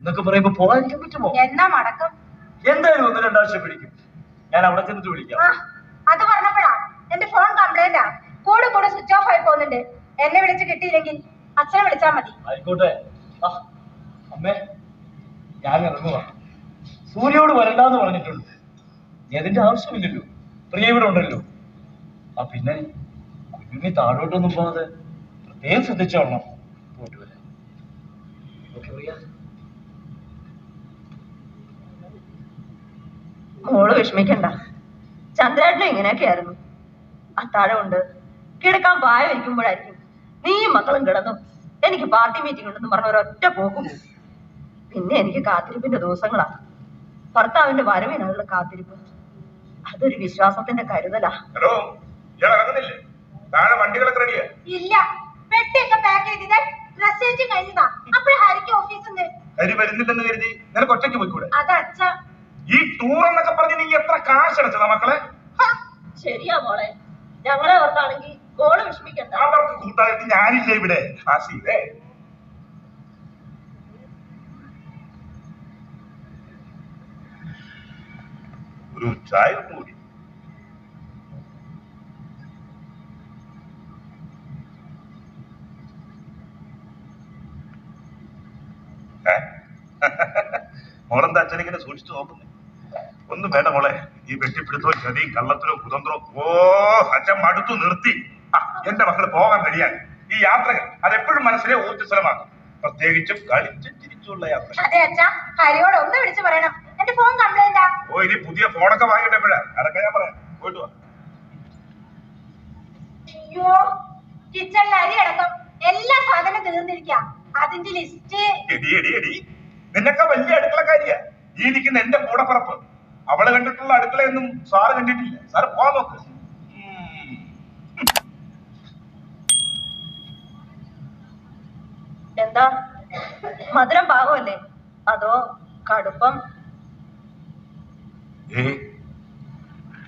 എന്നൊക്കെ പറയുമ്പോ പോകാതിരിക്കാൻ പറ്റുമോ? എന്നാ മടക്കം. എന്തായാലും ഒന്ന് രണ്ടാഴ്ച പിടിക്കും. ഞാൻ അവിടെ ചെന്നിട്ട് വിളിക്കാം. അത് പറഞ്ഞപ്പോഴാ എന്റെ ഫോൺ കംപ്ലൈന്റാ കൂടെ കൂടെ സ്വിച്ച് ഓഫ് ആയി പോകുന്നുണ്ട്. എന്നെ വിളിച്ച് കിട്ടിയില്ലെങ്കിൽ അച്ഛനെ വിളിച്ചാ മതി. ആയിക്കോട്ടെ. ആ അമ്മേ ഞാൻ ഇറങ്ങുവാ. സൂര്യോട് വരണ്ടാന്ന് പറഞ്ഞിട്ടുണ്ട്. അതിന്റെ ആവശ്യമില്ലല്ലോ. പ്രിയ ഇവിടെ ഉണ്ടല്ലോ. ആ പിന്നെ കുഞ്ഞുണ്ണി താഴോട്ടൊന്നും പോകാതെ പ്രത്യേകം ശ്രദ്ധിച്ചോളണം. പോയിട്ട് വരാം. ഓക്കെ പ്രിയ. മോൾ വിഷമിക്കണ്ട. ചന്ദ്രേട്ടനും ഇങ്ങനെയൊക്കെയായിരുന്നു. അത്താഴമുണ്ട് കിടക്കാൻ പായ വയ്ക്കുമ്പോഴായിരിക്കും നീയും മക്കളും കിടന്നു എനിക്ക് പാർട്ടി മീറ്റിംഗ് ഉണ്ടെന്ന് പറഞ്ഞ ഒരൊറ്റ പോക്കും. പോകും പിന്നെ എനിക്ക് കാത്തിരിപ്പിന്റെ ദിവസങ്ങളാ. ഭർത്താവിന്റെ വരവിനുള്ള കാത്തിരിപ്പ്. അതൊരു വിശ്വാസത്തിന്റെ കരുതലാ. ഹലോ ഇയാൾ ഇറങ്ങുന്നില്ലേ? താഴെ വണ്ടികളൊക്കെ റെഡിയാ ഇല്ല പെട്ടിയൊക്കെ പാക്ക് ചെയ്തത് ചേഞ്ച് കഴിഞ്ഞതാ അപ്പോഴ ഹരിക്ക് ഓഫീസിൽ നിന്ന് ഹരി വരുന്നില്ലെന്ന് കരുതി. നിനക്ക് ഒറ്റയ്ക്ക് പോയിക്കൂടെ? അത് അച്ഛ ഈ ടൂർ എന്നൊക്കെ പറഞ്ഞ് നീ എത്ര കാശ് അടച്ചതാ മക്കളെ ശരിയാ മോളെ. ഞങ്ങളെ ഓർത്താണെങ്കിൽ മോൾ വിഷമിക്കണ്ട. അവർക്ക് കൂട്ടായിട്ട് ഞാനില്ല ഇവിടെ. ആശീലേ ഒരു ചായ കൂടി? മോളെന്താ അച്ഛനിങ്ങനെ സൂക്ഷിച്ചു നോക്കുന്നു? ഒന്നും വേണ്ട മോളെ. ഈ വെട്ടിപ്പിടുത്തവും ചതിയും കള്ളത്തിലോ കുതന്ത്രവും ഓ അച്ഛൻ മടുത്തു നിർത്തി. എന്റെ മക്കൾ പോകാൻ കഴിയാൻ ഈ യാത്രകൾ അതെപ്പോഴും മനസ്സിലെ ഊർജസ്വലമാക്കും പ്രത്യേകിച്ചും കളിച്ച് ചിരിച്ചുള്ള യാത്ര അതെ അച്ഛാ ഹരിയോട് ഒന്ന് വിളിച്ചു പറയണം. എന്റെ ഫോൺ കംപ്ലൈന്റാ ഓ ഇനി പുതിയ ഫോണൊക്കെ വാങ്ങിട്ടെ എപ്പോഴാ? അതൊക്കെ ഞാൻ പറയാം. പോയിട്ട് വാ. അയ്യോ കിച്ചണിൽ അരി അടക്കം എല്ലാ അതിന്റെ ലിസ്റ്റ് എടി എടി എടി. നിന്നൊക്കെ വലിയ അടുക്കളക്കാരിയാ. ഈ ഇരിക്കുന്ന എന്റെ കൂടപ്പറപ്പ്. അവൾ കണ്ടിട്ടുള്ള അടുക്കളയൊന്നും സാറ് കണ്ടിട്ടില്ല. സാറ് പോവാൻ നോക്ക്. എന്താ? മധുരം പാകമല്ലേ? അതോ കടുപ്പം?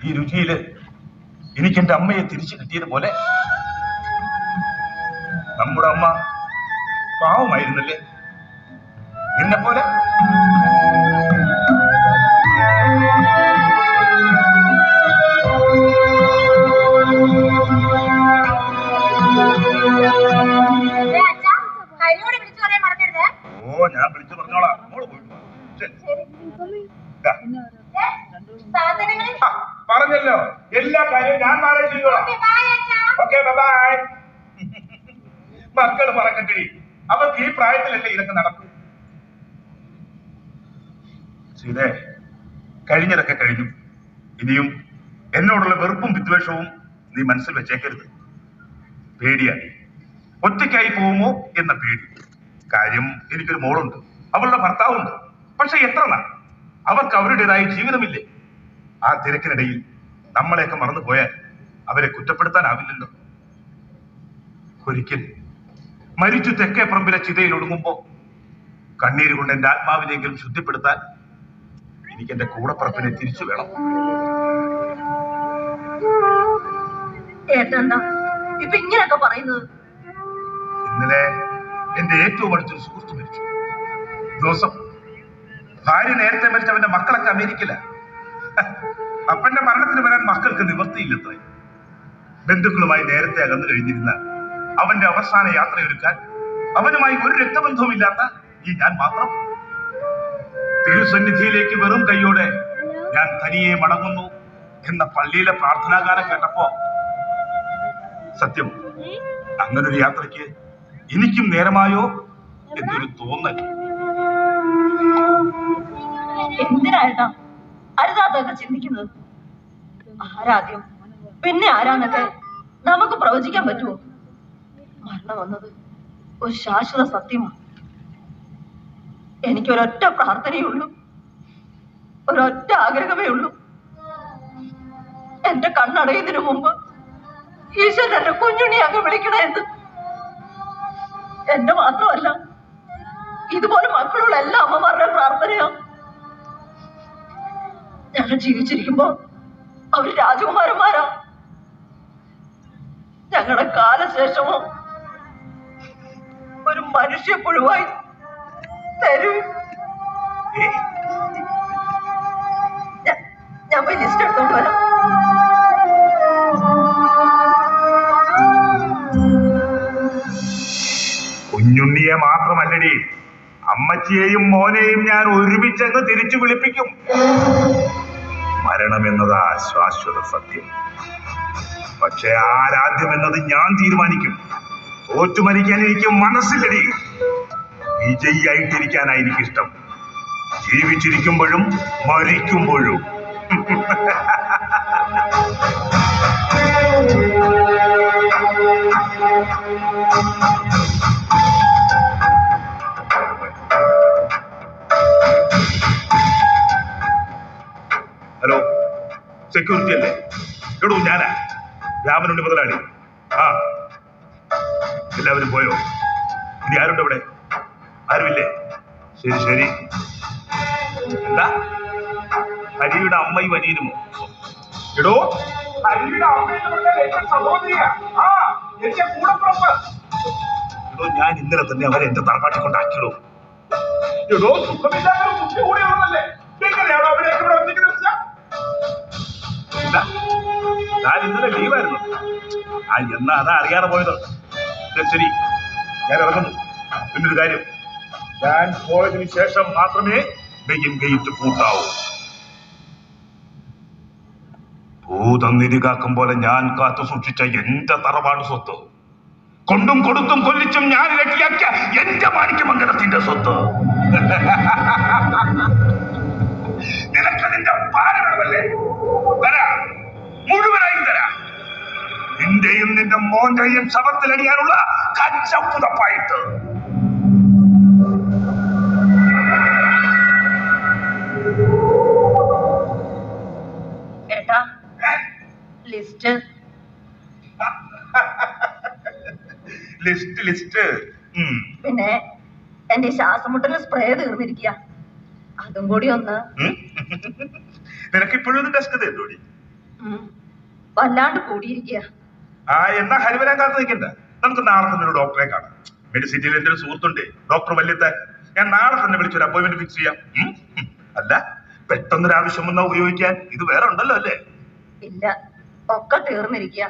ഈ രുചിയിൽ എനിക്ക് എന്റെ അമ്മയെ തിരിച്ചു കിട്ടിയതുപോലെ നമ്മുടെ അമ്മ പാവമായിരുന്നല്ലേ? എന്നെ പോലെ മാനേജ് ഓക്കേ, ബൈ മക്കൾ പറക്കട്ടെ. അവർക്ക് ഈ പ്രായത്തിലല്ലേ ഇതൊക്കെ നടക്കും? സീതേ കഴിഞ്ഞതൊക്കെ കഴിഞ്ഞു. ഇനിയും എന്നോടുള്ള വെറുപ്പും വിദ്വേഷവും നീ മനസ്സിൽ വെച്ചേക്കരുത്. പേടിയായി ഒറ്റയ്ക്കായി പോകുമോ എന്ന പേടി. കാര്യം എനിക്കൊരു മോളുണ്ട്. അവളുടെ ഭർത്താവുണ്ട്. പക്ഷെ എത്ര നാൾ? അവർക്ക് അവരുടേതായ ജീവിതമില്ലേ ആ തിരക്കിനിടയിൽ നമ്മളെയൊക്കെ മറന്നു പോയാൽ അവരെ കുറ്റപ്പെടുത്താനാവില്ലല്ലോ. ഒരിക്കൽ മരിച്ചു തെക്കേ പറമ്പിലെ ചിതയിൽ ഒടുങ്ങുമ്പോ കണ്ണീര് കൊണ്ട് എന്റെ ആത്മാവിനെങ്കിലും ശുദ്ധിപ്പെടുത്താൻ എനിക്ക് എന്റെ കൂടപ്പറപ്പിനെ തിരിച്ചു വേണം. ഏട്ടെന്താ ഇപ്പൊ ഇങ്ങനെയൊക്കെ പറയുന്നത്? ഇന്നലെ എന്റെ ഏറ്റവും അടുത്തൊരു സുഹൃത്ത് മരിച്ചു. ജോസഫ് ഭാര്യ നേരത്തെ മരിച്ച അവന്റെ മക്കളൊക്കെ അമേരിക്കയിലാണ് അപ്പന്റെ മരണത്തിന് വരാൻ മക്കൾക്ക് നിവൃത്തിയില്ലത്രേ. ബന്ധുക്കളുമായി നേരത്തെ അകന്നു കഴിഞ്ഞിരുന്ന അവന്റെ അവസാന യാത്രയൊരുക്കാൻ അവനുമായി ഒരു രക്തബന്ധവുമില്ലാത്ത ഈ ഞാൻ മാത്രം. തിരുസന്നിധിയിലേക്ക് വെറും കൈയോടെ ഞാൻ തനിയെ മടങ്ങുന്നു എന്ന പള്ളിയിലെ പ്രാർത്ഥനാഗാനം കേട്ടപ്പോ സത്യം അങ്ങനൊരു യാത്രയ്ക്ക് എനിക്കും നേരമായോ എന്നൊരു തോന്നൽ. എന്തിനായിട്ടാ അരുതാതൊക്കെ ചിന്തിക്കുന്നത്? ആരാദ്യം? പിന്നെ ആരാന്നൊക്കെ നമുക്ക് പ്രവചിക്കാൻ പറ്റുമോ? മരണം വന്നത് ഒരു ശാശ്വത സത്യമാണ് എനിക്കൊരൊറ്റ പ്രാർത്ഥനയേ ഉള്ളൂ ഒരൊറ്റ ആഗ്രഹമേ ഉള്ളൂ. എന്റെ കണ്ണടയുന്നതിന് മുമ്പ് ഈശ്വരൻ എന്റെ കുഞ്ഞുണ്ണി അങ്ങ് വിളിക്കണമെന്ന് എന്റെ മാത്രമല്ല ഇതുപോലെ മക്കളുള്ള എല്ലാ അമ്മമാരുടെയും പ്രാർത്ഥനയാ. ഞങ്ങൾ ജീവിച്ചിരിക്കുമ്പോ അവർ രാജകുമാരന്മാരാ. ഞങ്ങളുടെ കാലശേഷമോ ഒരു മനുഷ്യ പുഴുവായി തരൂ. ഞാൻ പോയി ലിസ്റ്റ് എടുത്തോണ്ട് വരാം. കുഞ്ഞുണ്ണിയെ മാത്രമല്ലടി അമ്മച്ചിയെയും മോനെയും ഞാൻ ഒരുമിച്ചങ്ങ് തിരിച്ചു വിളിപ്പിക്കും. മരണമെന്നതാ ശാശ്വത സത്യം. പക്ഷെ ആരാധ്യം എന്നത് ഞാൻ തീരുമാനിക്കും. തോറ്റു മരിക്കാൻ എനിക്ക് മനസ്സിലടി. വിജയിയായിട്ടിരിക്കാനാ ഇഷ്ടം ജീവിച്ചിരിക്കുമ്പോഴും മരിക്കുമ്പോഴും. ഹലോ. സെക്യൂരിറ്റി അല്ലേ? എടോ ഞാനാ. രാമനുണ്ട് മുതലാളി. ആ. എല്ലാവരും പോയോ? ഇനി ആരുണ്ട് അവിടെ? ആരുമില്ലേ? ശരി ശരി. എന്താ? ഹരിയുടെ അമ്മയും അനിയനുമോ എടോ. ഹരിയുടെ അമ്മയും സഹോദരിയാ. ആ എന്റെ കൂടപ്പുറപ്പ്. എടോ ഞാൻ ഇന്നലെ തന്നെ അവരെ എന്റെ തറവാട്ടിൽ കൊണ്ടാക്കിയിടും. എടോ സുഖമില്ലാത്ത കുട്ടി ഉള്ളതല്ലേ? എങ്ങനെയാണോ അവരെ ഇവിടെ ഞാൻ ഇന്നലെ ലീവായിരുന്നു ആ എന്നാ അതാ അറിയാതെ പോയത്. ശരി, ഞാൻ ഇറങ്ങുന്നു. പിന്നൊരു കാര്യം. ഞാൻ പോയതിനു ശേഷം മാത്രമേ മെയിൻ ഗേറ്റ് പൂട്ടാവൂ. ഭൂതനിധി കാക്കും പോലെ ഞാൻ കാത്തു സൂക്ഷിച്ച എന്റെ തറവാട് സ്വത്ത്. കൊണ്ടും കൊടുത്തും കൊല്ലിച്ചും ഞാൻ ഇരട്ടിയാക്കിയ എന്റെ മാണിക്യമംഗലത്തിന്റെ സ്വത്ത്. നിനക്കതിന്റെ പാരമല്ലേ തരാം നിന്റെയും നിന്റെ മോന്റെയും ശവത്തിലടിയാനുള്ള കച്ചപ്പുതപ്പായിട്ട് ഏട്ടാ ലിസ്റ്റ്. ലിസ്റ്റ് പിന്നെ എന്റെ ശ്വാസമുട്ടൽ സ്പ്രേ തീർന്നിരിക്കുക അതും കൂടി ഒന്ന്. നിനക്ക് ഇപ്പോഴും ഡെസ്ക് തരുന്നോടി വല്ലാണ്ട് കൂടിയിരിക്കുക ആ എന്നാ ഹരിവരാൻ കാത്തു നിൽക്കണ്ട. നമുക്ക് നാളെ തന്നെ ഒരു ഡോക്ടറെ കാണാം. മെഡിസിറ്റിയിൽ എന്റെ ഒരു സുഹൃത്തുണ്ട്. ഡോക്ടർ വല്യത്തെ ഞാൻ നാളെ തന്നെ വിളിച്ചൊരു അപ്പോയിന്റ്മെന്റ് ഫിക്സ് ചെയ്യാം. അല്ല പെട്ടെന്നൊരു ആവശ്യം വന്നാ ഉപയോഗിക്കാൻ. ഇത് വേറെ ഉണ്ടല്ലോ അല്ലേ? ഇല്ല ഒക്കെ തീർന്നിരിക്കുക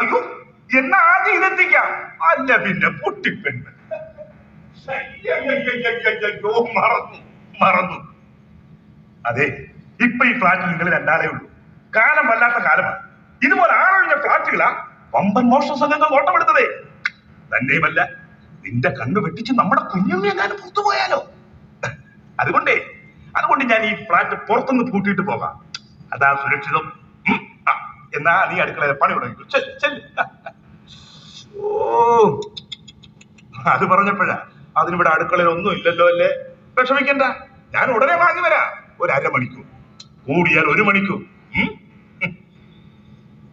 അയ്യോ എന്നാ ആദ്യം ഇതെത്തിക്കാം? അല്ല പിന്നെ പൊട്ടിപ്പെണ്ണ്. മറന്നു മറന്നു. അതെ ഇപ്പൊ ഈ ഫ്ലാറ്റിൽ നിങ്ങൾ രണ്ടാളേ ഉള്ളൂ. കാലം വല്ലാത്ത കാലമാണ്. ഇതുപോലെ ആളൊഴിഞ്ഞ ഫ്ലാറ്റുകളാ വമ്പൻ മോഷണ സംഘങ്ങൾ ഓട്ടമെടുത്തതേ. തന്നെയുമല്ല നിന്റെ കണ്ണ് വെട്ടിച്ച് നമ്മുടെ കുഞ്ഞുണ്ണി എങ്ങാനും പുറത്തു പോയാലോ? അതുകൊണ്ടേ അതുകൊണ്ട് ഞാൻ ഈ ഫ്ലാറ്റ് പുറത്തുനിന്ന് പൂട്ടിയിട്ട് പോകാം. അതാ സുരക്ഷിതം. എന്നാ നീ അടുക്കളയിലെ പണി തുടങ്ങി. ഓ അത് പറഞ്ഞപ്പോഴാ അതിനിവിടെ അടുക്കളയിൽ ഒന്നും ഇല്ലല്ലോ അല്ലേ? വിഷമിക്കണ്ട ഞാൻ ഉടനെ വാങ്ങി വരാം. ഒരു അരമണിക്കൂർ. കൂടിയാൽ ഒരു മണിക്കൂർ.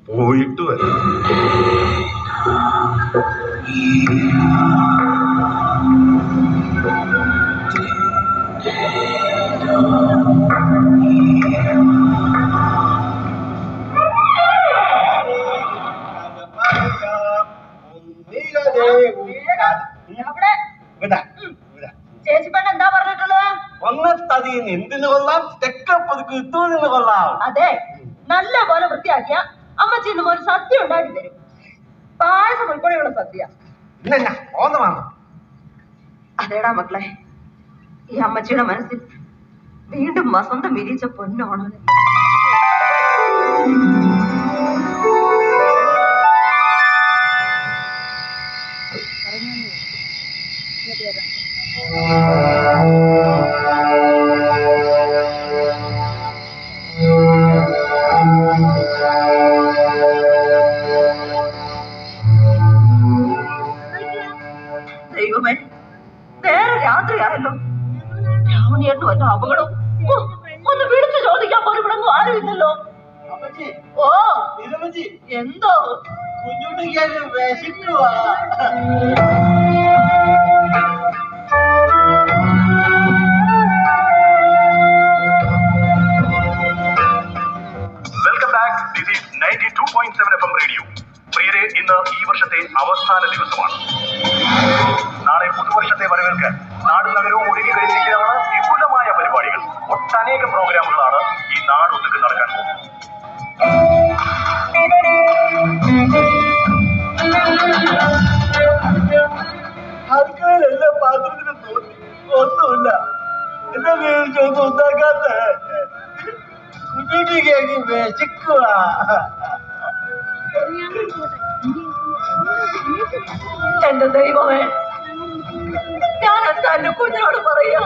പോയിട്ട് വരാം. എന്തിന് എന്തിനു കൊള്ളാം? തെക്കപ്പതുക്ക് കിട്ടുമെന്ന് കൊള്ളാം. അതെ നല്ല പോലെ വൃത്തിയാക്കിയ അമ്മച്ചി ഇന്ന് ഒരു സദ്യ ഉണ്ടാക്കി തരും. പായസം ഉൾപ്പെടെയുള്ള സദ്യ. ഇന്നെന്നാ ഓന്നമാണ് അതേടാ മക്കളെ ഈ അമ്മച്ചിയുടെ മനസ്സിൽ വീണ്ടും വസന്തം വിരിച്ച പൊന്നോണം. രാവണിയേട്ടന് വല്ല അപകടം? ഒന്ന് വിളിച്ചു ചോദിക്കാൻ പോലും ഇവിടെ ആരും ഇല്ലല്ലോ ഓ. എന്തോ? കുഞ്ഞുട്ടിക്ക് വിശക്കുവാ. Welcome back this is ninety two point seven F M radio പ്രിയരെ ഇന്ന് ഈ വർഷത്തെ അവസാന ദിവസമാണ്. നാളെ പുതുവർഷത്തെ വരവേൽക്കാൻ നാടും നഗരവും ഒട്ടനേകം പ്രോഗ്രാമുകളാണ് ഈ നാട് നാടൊട്ടുക്ക് നടക്കാൻ പോകുന്നത്. പാത്രത്തിനും തോന്നി ഒന്നുമില്ല. ഉണ്ടാക്കാത്ത. വിശക്കുക എന്റെ ദൈവമേ ഞാൻ എന്താ എന്റെ കുഞ്ഞിനോട് പറയാ?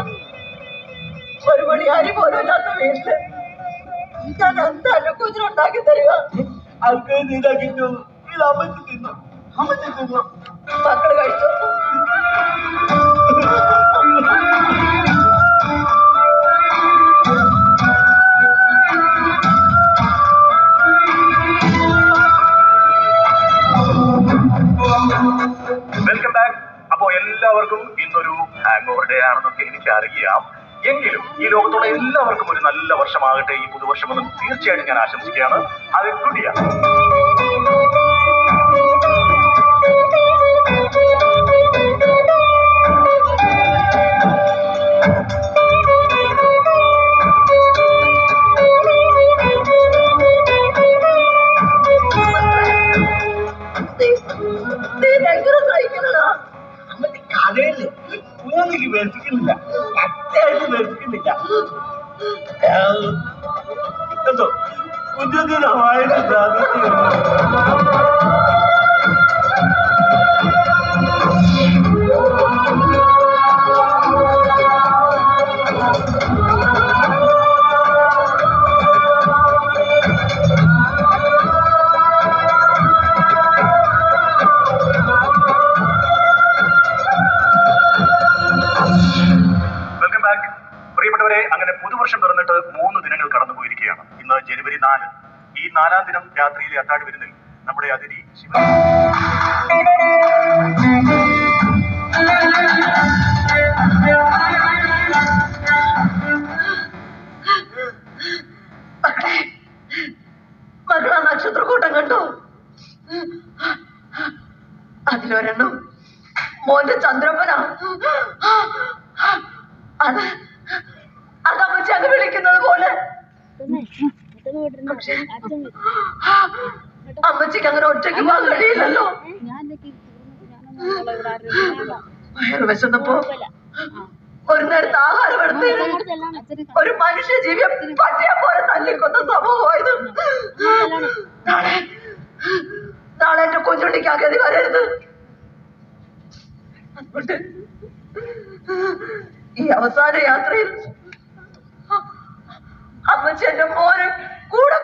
ഒരു മണി അരി പോലും ഇല്ലാത്ത വീട്ടിൽ. ഞാൻ എന്താ എന്റെ കുഞ്ഞിനുണ്ടാക്കി തരിക? ആൾക്ക് നീതാക്കിട്ടു ഇത് അമ്മച്ച് തിന്നു. അമ്മച്ച് തിന്നു. മക്കൾ കഴിച്ചു? വെൽക്കം ബാക്ക് അപ്പോ എല്ലാവർക്കും ഇന്നൊരു ഹാങ് ഓവർ ഡേ ആണെന്നൊക്കെ എനിക്ക് അറിയാം എങ്കിലും ഈ ലോകത്തുള്ള എല്ലാവർക്കും ഒരു നല്ല വർഷമാകട്ടെ ഈ പുതുവർഷം എന്ന് തീർച്ചയായിട്ടും ഞാൻ ആശംസിക്കുകയാണ്. അത് ഗുഡിയ ഇല്ല നീ എങ്ങനെ तो कुछ दिन हमारे तो ज़्यादा രാത്രിയിലെ അത്താഴ വിരുന്നിൽ നമ്മുടെ അതിഥി ശിവ. മകളാ നക്ഷത്രക്കൂട്ടം കണ്ടു? അതിലൊരെണ്ണം മോന്റെ ചന്ദ്രപ്പനാ. അത് അത് അമ്മച്ചി അങ്ങ് വിളിക്കുന്നത് പോലെ. അമ്മച്ചിക്ക് അങ്ങനെ ഒറ്റയ്ക്ക് പോകാൻ കഴിയില്ലല്ലോ വയറ് വിശന്നപ്പോ ഒരു നേരത്തെ ആഹാരം എടുത്ത് ഒരു മനുഷ്യ ജീവിയെ പട്ടിയെ പോലെ തല്ലിക്കൊന്ന സംഭവമായത് നാളെ നാളെ എന്റെ കുഞ്ഞുണ്ണിക്ക് അഗതി വരരുത്. അതുകൊണ്ട് ഈ അവസാന യാത്രയിൽ അമ്മച്ചി എന്റെ മോനെ